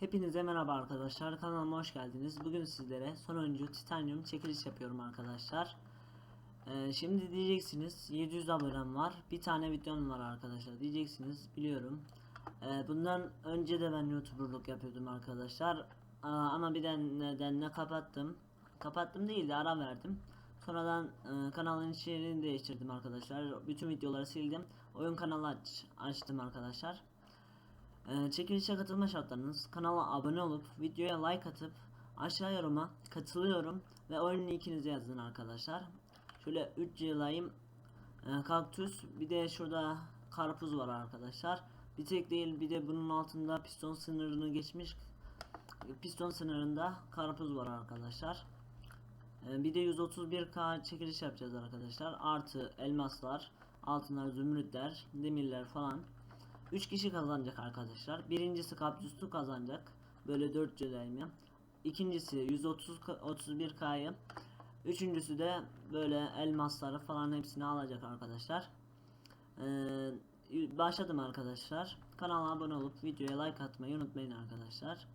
Hepinize merhaba arkadaşlar kanalıma hoş geldiniz. Bugün sizlere son oyuncu Titanium çekiliş yapıyorum arkadaşlar. Ee, şimdi diyeceksiniz 700 abonem var. Bir tane videom var arkadaşlar diyeceksiniz biliyorum. Ee, bundan önce de ben youtuberluk yapıyordum arkadaşlar. Aa, ama bir de nedenle kapattım. Kapattım değil de ara verdim. Sonradan e, kanalın içeriğini değiştirdim arkadaşlar. Bütün videoları sildim. Oyun kanalı aç, açtım arkadaşlar. Ee, çekilişe katılma şartlarınız kanala abone olup videoya like atıp aşağı yoruma katılıyorum ve oyunun linkinizi yazın arkadaşlar. Şöyle 3 yılayım e, kaktüs bir de şurada karpuz var arkadaşlar. Bir tek değil bir de bunun altında piston sınırını geçmiş piston sınırında karpuz var arkadaşlar. Ee, bir de 131k çekiliş yapacağız arkadaşlar. Artı elmaslar, altınlar, zümrütler, demirler falan. 3 kişi kazanacak arkadaşlar. Birincisi kapüstü kazanacak. Böyle 4 cedayımı. İkincisi 130 31k'yı. Üçüncüsü de böyle elmasları falan hepsini alacak arkadaşlar. Ee, başladım arkadaşlar. Kanala abone olup videoya like atmayı unutmayın arkadaşlar.